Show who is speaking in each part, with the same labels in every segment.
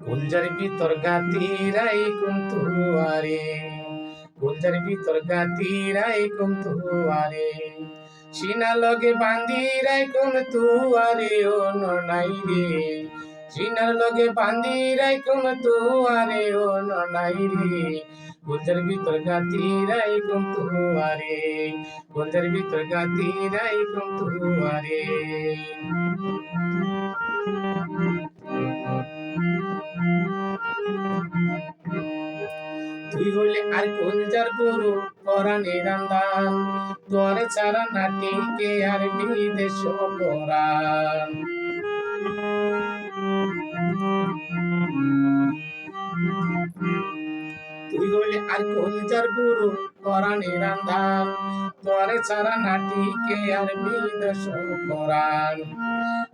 Speaker 1: গুঞ্জার ভিতর গাতিরাই কুমতুয়ারে গুঞ্জার ভিতর গাতিরাই কুমতুয়ারে সিনা লগে বান্দিরাই কুম তুয়ারে ও নাই রে। সিনার লগে বান্দিরাই কুম তুয়ারে ও নাই রে। গুঞ্জার ভিতর গাতিরাই কুম তুয়ারে গুঞ্জার ভিতর গাতিরাই কুম তুয়ারে তুই হইলে আর কুঞ্জার গুরু পরাণে রান্দান তোরে ছাড়া নাটিকে আর বিদেশ পরাণ তুই হইলে আর ছাড়া আর বিদেশ পরাণ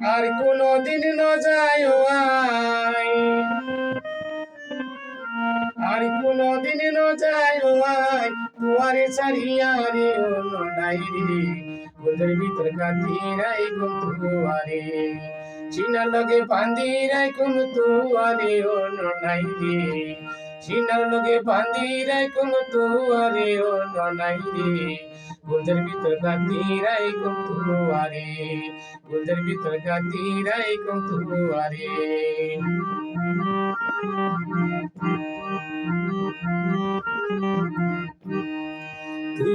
Speaker 1: আর কোনদিন ন যায় কোনদিন ন যায় তুয়ারে ছাড়িয়া রে নাই রে। গোদের ভিতর কাতি রাই গুম তুয়ারে চিনার লগে বান্ধি রাই কুম তুয়ারে অন্য নাই রে। চিনার লগে বান্ধি রাই কুম তুয়ারে অন্য নাই রে। গোদের ভিতর কাতি রাই কুম তুয়ারে গোদের ভিতর কাতি রাই কুম তুয়ারে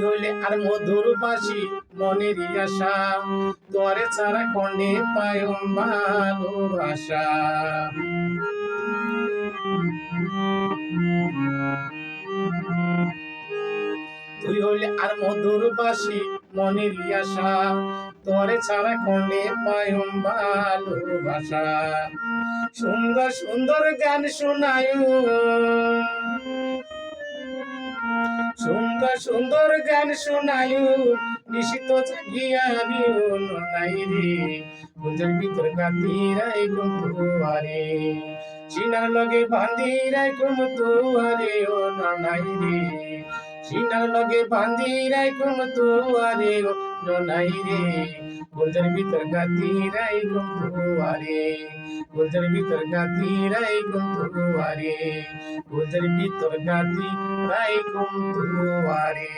Speaker 1: হইলে আর মধুর বাসি মনের আশা। তোরে ছাড়া কন্যে পায়ম ভালোবাসা। তুই হইলে আর মধুর বাসি মনের আশা। তোরে ছাড়া কন্যে পায়ম ভালোবাসা। সুন্দর সুন্দর গান শোনায় সুন্দর গান শোনায়ু, নিশিত জাগিয়া দিও নাই রে। গুঞ্জার ভিতর গাতি রাই গুম তুয়ারে সিনার লগে বাঁধি রাই গুম তুয়ারে ও নাই রে। সিনার লগে বান্ধি রাই গুম তুয়ারে নাই রে। গুঞ্জার ভিতর গাতি রাই গুম তুয়ারে গুঞ্জার ভিতর গাতি রাই গুম তুয়ারে গুঞ্জার ভিতর গাতি রাই গুম তুয়ারে